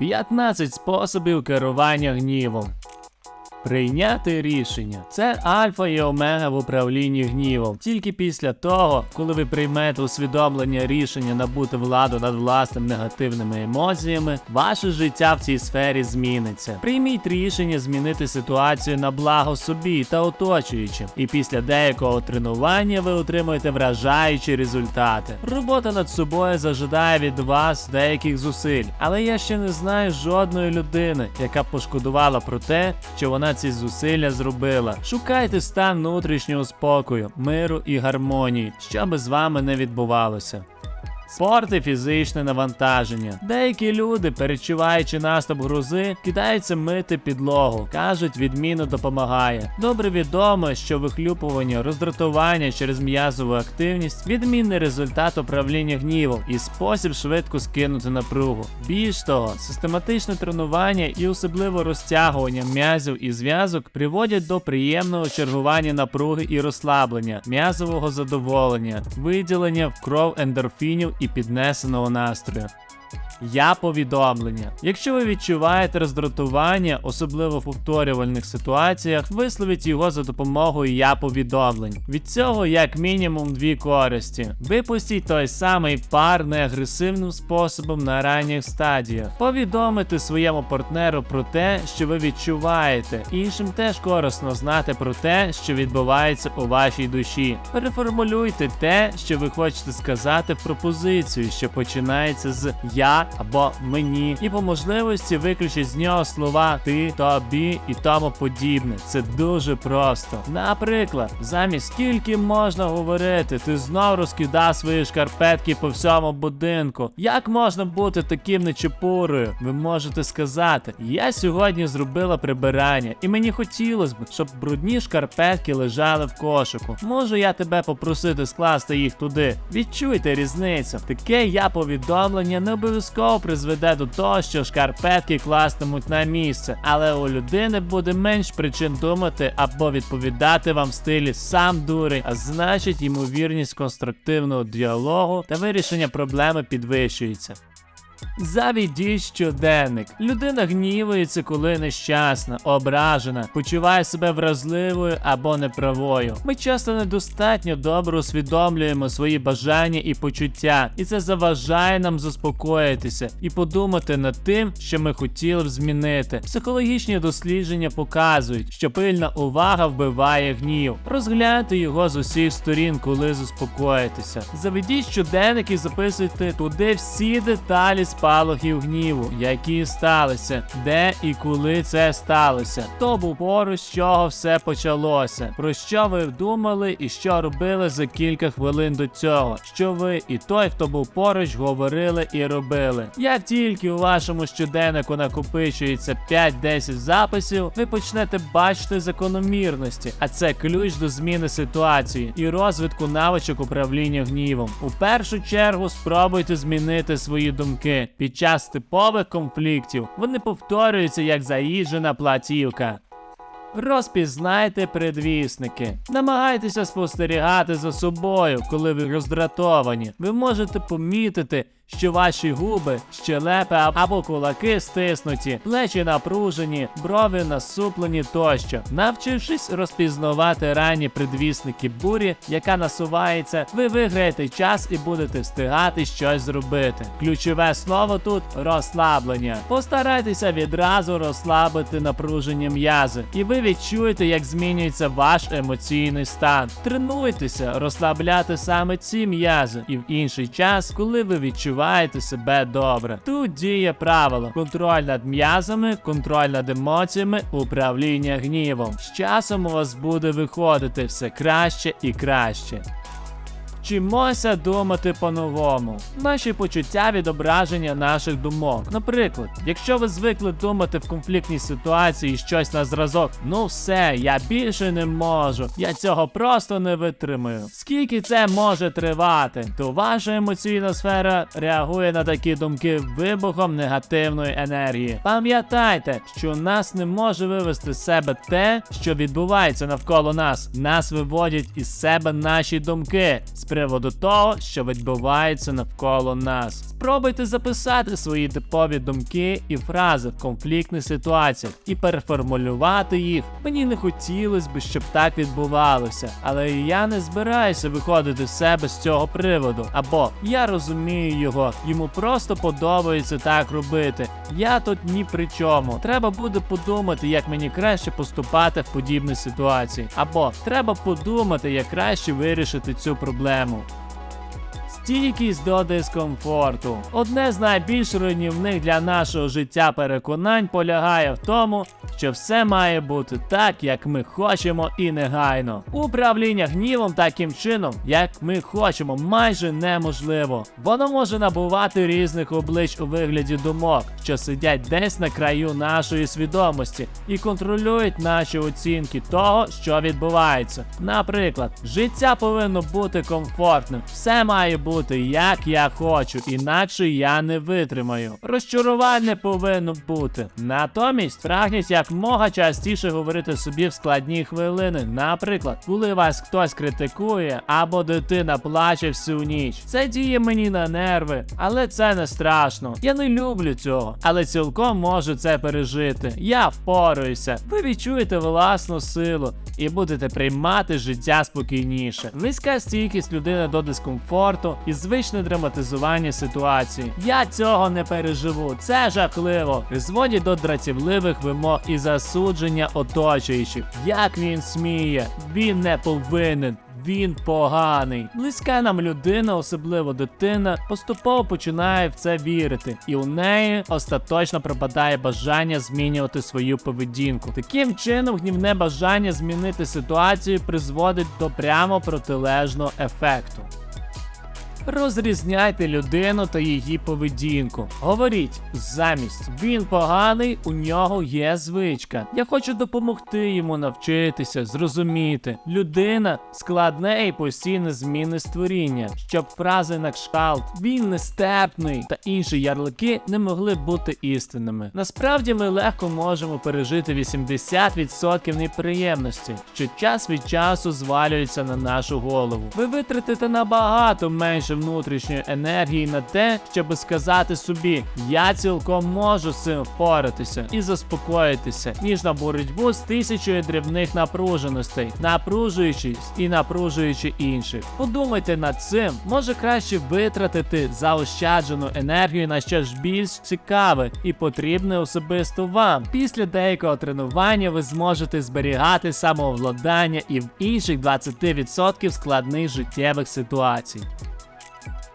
15 способів керування гнівом. Прийняти рішення це альфа і омега в управлінні гнівом. Тільки після того, коли ви приймете усвідомлення рішення набути владу над власними негативними емоціями, ваше життя в цій сфері зміниться. Прийміть рішення змінити ситуацію на благо собі та оточуючим, і після деякого тренування ви отримуєте вражаючі результати. Робота над собою зажидає від вас деяких зусиль, але я ще не знаю жодної людини, яка б пошкодувала про те, що вона ці зусилля зробила. Шукайте стан внутрішнього спокою, миру і гармонії, що би з вами не відбувалося. Спорт і фізичне навантаження. Деякі люди, перечуваючи наступ грузи, кидаються мити підлогу. Кажуть, відмінно допомагає. Добре відомо, що вихлюпування, роздратування через м'язову активність відмінний результат управління гнівом і спосіб швидко скинути напругу. Більш того, систематичне тренування і особливо розтягування м'язів і зв'язок приводять до приємного чергування напруги і розслаблення, м'язового задоволення, виділення в кров ендорфінів і піднесеного настрою. Я повідомлення. Якщо ви відчуваєте роздратування, особливо в повторювальних ситуаціях, висловіть його за допомогою я повідомлень. Від цього як мінімум дві користі. Випустіть той самий пар неагресивним способом на ранніх стадіях. Повідомити своєму партнеру про те, що ви відчуваєте. Іншим теж корисно знати про те, що відбувається у вашій душі. Переформулюйте те, що ви хочете сказати в пропозицію, що починається з я або мені, і по можливості виключіть з нього слова ти, тобі і тому подібне. Це дуже просто. Наприклад, замість скільки можна говорити, ти знов розкидав свої шкарпетки по всьому будинку. Як можна бути таким нечепурою? Ви можете сказати: я сьогодні зробила прибирання, і мені хотілося б, щоб брудні шкарпетки лежали в кошику. Можу я тебе попросити скласти їх туди. Відчуйте різницю. Таке я повідомлення не обов'язково призведе до того, що шкарпетки кластимуть на місце, але у людини буде менш причин думати або відповідати вам в стилі сам дурень, а значить ймовірність конструктивного діалогу та вирішення проблеми підвищується. Завідіть щоденник. Людина гнівується, коли нещасна, ображена, почуває себе вразливою або неправою. Ми часто недостатньо добре усвідомлюємо свої бажання і почуття, і це заважає нам заспокоїтися і подумати над тим, що ми хотіли б змінити. Психологічні дослідження показують, що пильна увага вбиває гнів. Розгляньте його з усіх сторін, коли заспокоїтеся. Заведіть щоденник і записуйте туди всі деталі спалахів гніву, які сталися, де і коли це сталося. Хто був поруч, з чого все почалося, про що ви думали і що робили за кілька хвилин до цього, що ви і той, хто був поруч, говорили і робили. Як тільки у вашому щоденнику накопичується 5-10 записів, ви почнете бачити закономірності, а це ключ до зміни ситуації і розвитку навичок управління гнівом. У першу чергу спробуйте змінити свої думки під час типових конфліктів. Вони повторюються як заїжджена платівка. Розпізнайте предвісники. Намагайтеся спостерігати за собою, коли ви роздратовані. Ви можете помітити, що ваші губи, щелепи або кулаки стиснуті, плечі напружені, брови насуплені тощо. Навчившись розпізнавати ранні предвісники бурі, яка насувається, ви виграєте час і будете встигати щось зробити. Ключове слово тут розслаблення. Постарайтеся відразу розслабити напруження м'язи, і ви відчуєте, як змінюється ваш емоційний стан. Тренуйтеся розслабляти саме ці м'язи, і в інший час, коли ви відчуваєте себе добре. Тут діє правило: контроль над м'язами, контроль над емоціями, управління гнівом. З часом у вас буде виходити все краще і краще. Вчимося думати по-новому. Наші почуття відображення наших думок. Наприклад, якщо ви звикли думати в конфліктній ситуації щось на зразок, ну все, я більше не можу, я цього просто не витримую. Скільки це може тривати, то ваша емоційна сфера реагує на такі думки вибухом негативної енергії. Пам'ятайте, що нас не може вивести з себе те, що відбувається навколо нас. Нас виводять із себе наші думки. Приводу того, що відбувається навколо нас. Спробуйте записати свої типові думки і фрази в конфліктних ситуаціях і переформулювати їх. Мені не хотілося б, щоб так відбувалося, але я не збираюся виходити з себе з цього приводу. Або я розумію його, йому просто подобається так робити. Я тут ні при чому. Треба буде подумати, як мені краще поступати в подібній ситуації. Або треба подумати, як краще вирішити цю проблему. Vamos! Стійкість до дискомфорту. Одне з найбільш руйнівних для нашого життя переконань полягає в тому, що все має бути так, як ми хочемо, і негайно. Управління гнівом таким чином, як ми хочемо, майже неможливо. Воно може набувати різних облич у вигляді думок, що сидять десь на краю нашої свідомості і контролюють наші оцінки того, що відбувається. Наприклад, життя повинно бути комфортним, все має бути як я хочу, інакше я не витримаю. Розчарувань не повинно бути. Натомість прагніть як мога частіше говорити собі в складні хвилини. Наприклад, коли вас хтось критикує або дитина плаче всю ніч. Це діє мені на нерви, але це не страшно. Я не люблю цього, але цілком можу це пережити. Я впораюся. Ви відчуєте власну силу і будете приймати життя спокійніше. Низька стійкість людини до дискомфорту і звичне драматизування ситуації. Я цього не переживу. Це жахливо. Призводить до дратівливих вимог і засудження оточуючих. Як він сміє, він не повинен. Він поганий. Близька нам людина, особливо дитина, поступово починає в це вірити, і у неї остаточно пропадає бажання змінювати свою поведінку. Таким чином, гнівне бажання змінити ситуацію призводить до прямо протилежного ефекту. Розрізняйте людину та її поведінку. Говоріть замість він поганий, у нього є звичка. Я хочу допомогти йому навчитися, зрозуміти. Людина складне і постійне зміни створіння, щоб фрази на кшталт він нестерпний та інші ярлики не могли бути істинними. Насправді ми легко можемо пережити 80% неприємності, що час від часу звалюється на нашу голову. Ви витратите набагато менше внутрішньої енергії на те, щоб сказати собі, я цілком можу з цим впоратися і заспокоїтися, ніж на боротьбу з тисячою дрібних напруженостей, напружуючись і напружуючи інших. Подумайте над цим, може краще витратити заощаджену енергію на щось більш цікаве і потрібне особисто вам. Після деякого тренування ви зможете зберігати самовладання і в інших 20% складних життєвих ситуацій.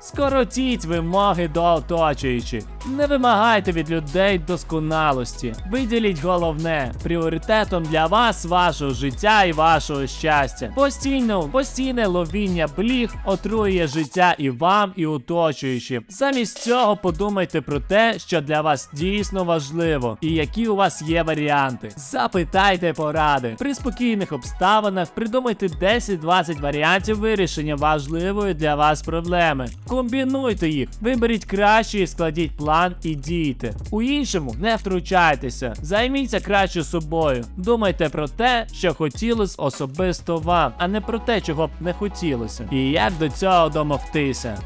Скоротіть вимоги до оточуючих. Не вимагайте від людей досконалості. Виділіть головне пріоритетом для вас вашого життя і вашого щастя. Постійно, постійне ловіння бліг отрує життя і вам, і оточуючим. Замість цього подумайте про те, що для вас дійсно важливо, і які у вас є варіанти. Запитайте поради. При спокійних обставинах придумайте 10-20 варіантів вирішення важливої для вас проблеми. Комбінуйте їх, виберіть кращий і складіть план і дійте. У іншому не втручайтеся, займіться краще собою. Думайте про те, що хотілося особисто вам, а не про те, чого б не хотілося. І як до цього домогтися.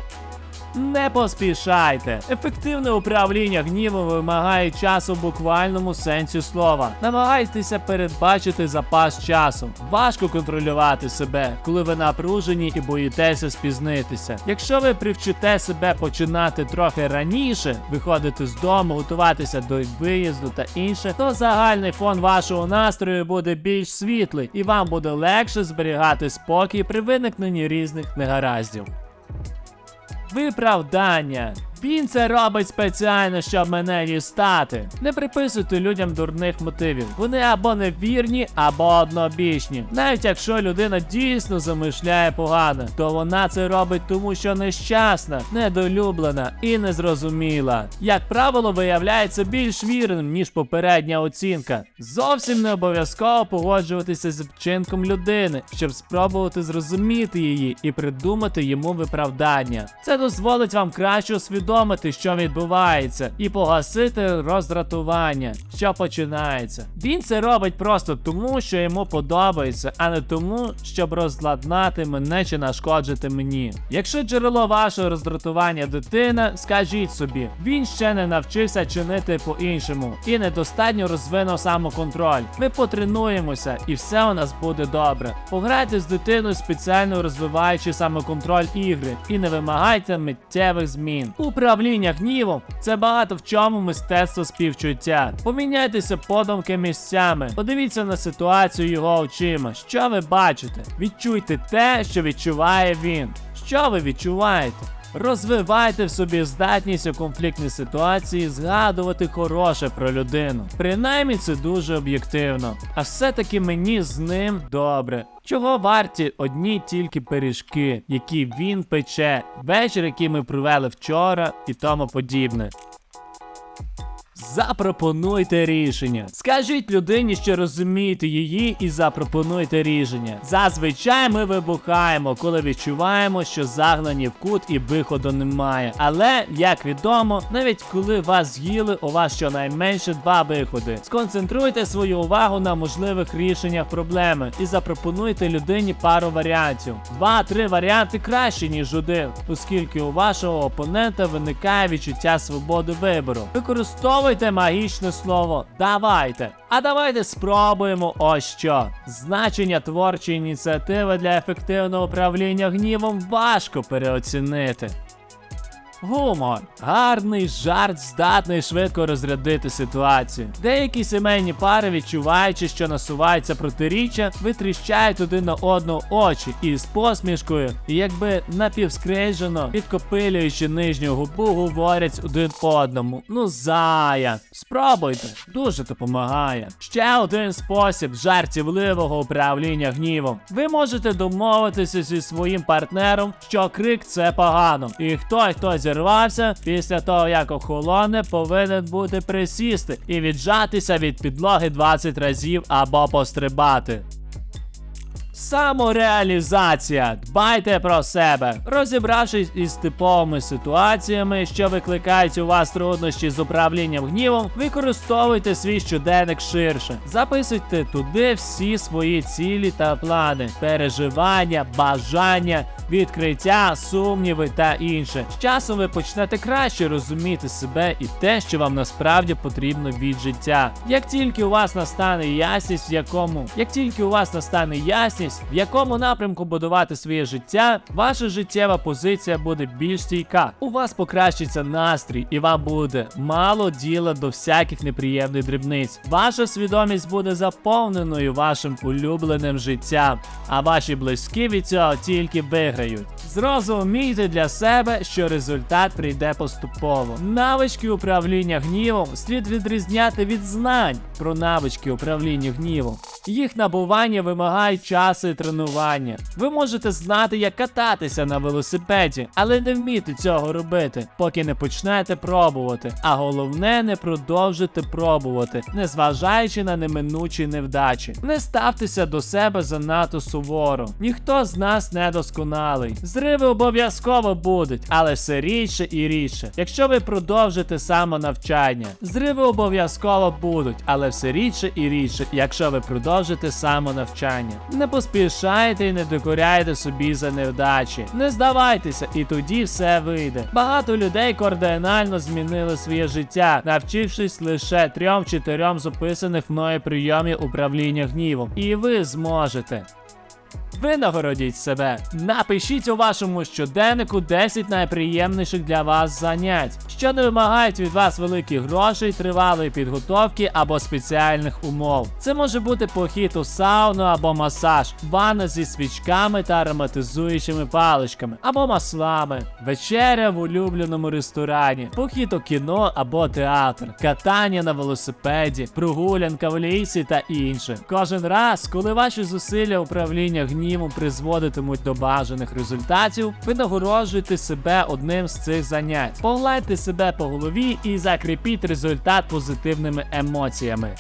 Не поспішайте. Ефективне управління гнівом вимагає часу в буквальному сенсі слова. Намагайтеся передбачити запас часу. Важко контролювати себе, коли ви напружені і боїтеся спізнитися. Якщо ви привчите себе починати трохи раніше, виходити з дому, готуватися до виїзду та інше, то загальний фон вашого настрою буде більш світлий, і вам буде легше зберігати спокій при виникненні різних негараздів. Виправдання. Він це робить спеціально, щоб мене дістати. Не приписуйте людям дурних мотивів. Вони або невірні, або однобічні. Навіть якщо людина дійсно замишляє погано, то вона це робить тому, що нещасна, недолюблена і незрозуміла. Як правило, виявляється більш вірним, ніж попередня оцінка. Зовсім не обов'язково погоджуватися з вчинком людини, щоб спробувати зрозуміти її і придумати йому виправдання. Це дозволить вам краще усвідомити усвідомити, що відбувається, і погасити роздратування, що починається. Він це робить просто тому, що йому подобається, а не тому, щоб розладнати мене чи нашкоджити мені. Якщо джерело вашого роздратування дитина, скажіть собі, він ще не навчився чинити по-іншому і недостатньо розвинув самоконтроль. Ми потренуємося, і все у нас буде добре. Пограйте з дитиною спеціально розвиваючи самоконтроль ігри, і не вимагайте миттєвих змін. Управління гнівом це багато в чому мистецтво співчуття. Поміняйтеся подумки місцями, подивіться на ситуацію його очима. Що ви бачите? Відчуйте те, що відчуває він. Що ви відчуваєте? Розвивайте в собі здатність у конфліктній ситуації згадувати хороше про людину. Принаймні це дуже об'єктивно. А все-таки мені з ним добре. Чого варті одні тільки пиріжки, які він пече, вечір, який ми провели вчора, і тому подібне. Запропонуйте рішення. Скажіть людині, що розумієте її, і запропонуйте рішення. Зазвичай ми вибухаємо, коли відчуваємо, що загнані в кут і виходу немає. Але, як відомо, навіть коли вас з'їли, у вас щонайменше два виходи. Сконцентруйте свою увагу на можливих рішеннях проблеми і запропонуйте людині пару варіантів. Два-три варіанти краще, ніж один, оскільки у вашого опонента виникає відчуття свободи вибору. Використовуйте магічне слово давайте. А давайте спробуємо ось що. Значення творчої ініціативи для ефективного управління гнівом важко переоцінити. Гумор. Гарний жарт здатний швидко розрядити ситуацію. Деякі сімейні пари, відчуваючи, що насувається протиріччя, витріщають один на одного очі і з посмішкою, якби напівскрижено, підкопилюючи нижню губу, говорять один одному. Ну, зая. Спробуйте, дуже допомагає. Ще один спосіб жартівливого управління гнівом. Ви можете домовитися зі своїм партнером, що крик це погано, і хто хто зірвався після того, як охолоне, повинен бути присісти і віджатися від підлоги 20 разів або пострибати. Самореалізація. Дбайте про себе. Розібравшись із типовими ситуаціями, що викликають у вас труднощі з управлінням гнівом, використовуйте свій щоденник ширше. Записуйте туди всі свої цілі та плани, переживання, бажання, відкриття, сумніви та інше. З часом ви почнете краще розуміти себе і те, що вам насправді потрібно від життя. Як тільки у вас настане ясність, в якому, як тільки у вас настане ясність, в якому напрямку будувати своє життя, ваша життєва позиція буде більш стійка. У вас покращиться настрій, і вам буде мало діла до всяких неприємних дрібниць. Ваша свідомість буде заповненою вашим улюбленим життям, а ваші близькі від цього тільки виграють. 可有 Зрозумійте для себе, що результат прийде поступово. Навички управління гнівом слід відрізняти від знань про навички управління гнівом. Їх набування вимагає часу і тренування. Ви можете знати, як кататися на велосипеді, але не вміти цього робити, поки не почнете пробувати. А головне не продовжити пробувати, незважаючи на неминучі невдачі. Не ставтеся до себе занадто суворо. Ніхто з нас не досконалий. Зриви обов'язково будуть, але все рідше і рідше. Якщо ви продовжите самонавчання, зриви обов'язково будуть, але все рідше і рідше, якщо ви продовжите самонавчання. Не поспішайте і не докоряйте собі за невдачі. Не здавайтеся, і тоді все вийде. Багато людей кардинально змінили своє життя, навчившись лише трьом-чотирьом записаних мною прийомів управління гнівом. І ви зможете. Винагородіть себе. Напишіть у вашому щоденнику 10 найприємніших для вас занять, що не вимагають від вас великих грошей, тривалої підготовки або спеціальних умов. Це може бути похід у сауну або масаж, ванна зі свічками та ароматизуючими паличками або маслами, вечеря в улюбленому ресторані, похід у кіно або театр, катання на велосипеді, прогулянка в лісі та інше. Кожен раз, коли ваші зусилля управління гнівом призводитимуть до бажаних результатів, ви нагороджуєте себе одним з цих занять. Погладьте себе по голові і закріпіть результат позитивними емоціями.